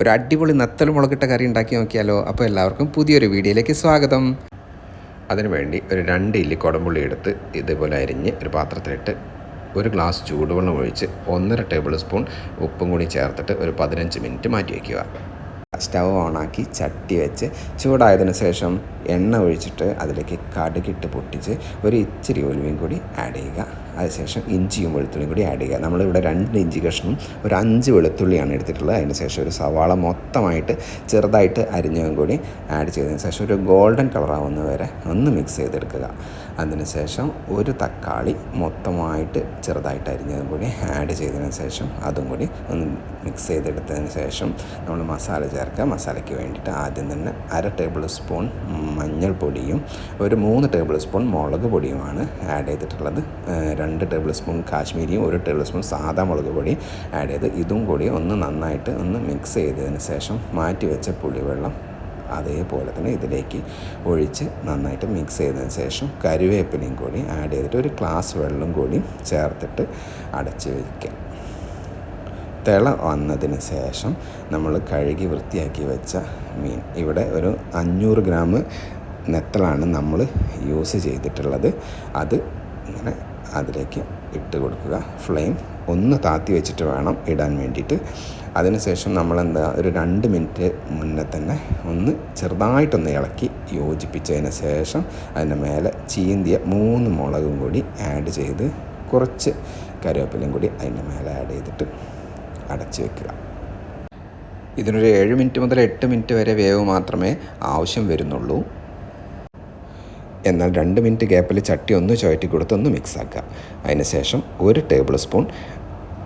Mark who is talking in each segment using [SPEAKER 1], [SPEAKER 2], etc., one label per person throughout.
[SPEAKER 1] ഒരു അടിപൊളി നത്തൽ മുളകിട്ട കറി ഉണ്ടാക്കി നോക്കിയാലോ? അപ്പോൾ എല്ലാവർക്കും പുതിയൊരു വീഡിയോയിലേക്ക് സ്വാഗതം. അതിനുവേണ്ടി ഒരു രണ്ട് ഇല്ലി കുടമ്പുള്ളി എടുത്ത് ഇതുപോലെ അരിഞ്ഞ് ഒരു പാത്രത്തിലിട്ട് ഒരു ഗ്ലാസ് ചൂടുവെള്ളം ഒഴിച്ച് ഒന്നര ടേബിൾ സ്പൂൺ ഉപ്പും കൂടി ചേർത്തിട്ട് ഒരു പതിനഞ്ച് മിനിറ്റ് മാറ്റി വയ്ക്കുക. സ്റ്റവ് ഓണാക്കി ചട്ടി വെച്ച് ചൂടായതിനു ശേഷം എണ്ണ ഒഴിച്ചിട്ട് അതിലേക്ക് കടുകിട്ട് പൊട്ടിച്ച് ഒരു ഇച്ചിരി ഉലുവയും കൂടി ആഡ് ചെയ്യുക. അതിനുശേഷം ഇഞ്ചിയും വെളുത്തുള്ളിയും കൂടി ആഡ് ചെയ്യുക. നമ്മളിവിടെ രണ്ട് ഇഞ്ചി കഷ്ണം ഒരു അഞ്ച് വെളുത്തുള്ളിയാണ് എടുത്തിട്ടുള്ളത്. അതിന് ശേഷം ഒരു സവാള മൊത്തമായിട്ട് ചെറുതായിട്ട് അരിഞ്ഞതും കൂടി ആഡ് ചെയ്തതിന് ശേഷം ഒരു ഗോൾഡൻ കളറാവുന്ന വരെ ഒന്ന് മിക്സ് ചെയ്തെടുക്കുക. അതിനുശേഷം ഒരു തക്കാളി മൊത്തമായിട്ട് ചെറുതായിട്ട് അരിഞ്ഞതും കൂടി ആഡ് ചെയ്തതിന് ശേഷം അതും കൂടി ഒന്ന് മിക്സ് ചെയ്തെടുത്തതിന് ശേഷം നമ്മൾ മസാല ചേർക്കുക മസാലയ്ക്ക് വേണ്ടിയിട്ട് ആദ്യം തന്നെ അര ടേബിൾ സ്പൂൺ മഞ്ഞൾപ്പൊടിയും ഒരു മൂന്ന് ടേബിൾ സ്പൂൺ മുളക് പൊടിയുമാണ് ആഡ് ചെയ്തിട്ടുള്ളത്. രണ്ട് ടേബിൾ സ്പൂൺ കാശ്മീരിയും ഒരു ടേബിൾ സ്പൂൺ സാധാ മുളക് പൊടി ആഡ് ചെയ്ത് ഇതും കൂടി ഒന്ന് നന്നായിട്ട് ഒന്ന് മിക്സ് ചെയ്തതിന് ശേഷം മാറ്റി വെച്ച പുളിവെള്ളം അതേപോലെ തന്നെ ഇതിലേക്ക് ഒഴിച്ച് നന്നായിട്ട് മിക്സ് ചെയ്തതിന് ശേഷം കരുവേപ്പിലയും കൂടി ആഡ് ചെയ്തിട്ട് ഒരു ഗ്ലാസ് വെള്ളം കൂടി ചേർത്തിട്ട് അടച്ച് വയ്ക്കുക തിള വന്നതിന് ശേഷം നമ്മൾ കഴുകി വൃത്തിയാക്കി വെച്ച മീൻ. ഇവിടെ ഒരു അഞ്ഞൂറ് ഗ്രാം നെത്തലാണ് നമ്മൾ യൂസ് ചെയ്തിട്ടുള്ളത്. അത് ഇങ്ങനെ അതിലേക്ക് ഇട്ട് കൊടുക്കുക. ഫ്ലെയിം ഒന്ന് താത്തി വെച്ചിട്ട് വേണം ഇടാൻ വേണ്ടിയിട്ട്. അതിനുശേഷം നമ്മളെന്താ ഒരു രണ്ട് മിനിറ്റ് മുന്നേ തന്നെ ഒന്ന് ചെറുതായിട്ടൊന്ന് ഇളക്കി യോജിപ്പിച്ചതിന് ശേഷം അതിന്റെ മേലെ ചീന്തിയ മൂന്ന് മുളകും കൂടി ആഡ് ചെയ്ത് കുറച്ച് കറിവേപ്പിലയും കൂടി അതിന്റെ മേലെ ആഡ് ചെയ്തിട്ട് അടച്ച് വെക്കുക. ഇതിനൊരു ഏഴ് മിനിറ്റ് മുതൽ എട്ട് മിനിറ്റ് വരെ വേവ് മാത്രമേ ആവശ്യം വരുന്നുള്ളൂ. എന്നാൽ രണ്ട് മിനിറ്റ് ഗ്യാപ്പിൽ ചട്ടി ഒന്ന് ചുഴറ്റി കൊടുത്തൊന്ന് മിക്സാക്കുക അതിനുശേഷം ഒരു ടേബിൾ സ്പൂൺ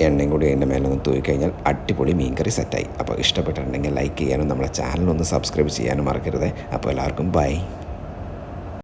[SPEAKER 1] എണ്ണയും കൂടി അതിന്റെ മേലെ ഒന്ന് തൂയി കഴിഞ്ഞാൽ അടിപൊളി മീൻകറി സെറ്റായി അപ്പോൾ ഇഷ്ടപ്പെട്ടിട്ടുണ്ടെങ്കിൽ ലൈക്ക് ചെയ്യാനും നമ്മളെ ചാനൽ ഒന്ന് സബ്സ്ക്രൈബ് ചെയ്യാനും മറക്കരുത്. അപ്പോൾ എല്ലാവർക്കും ബൈ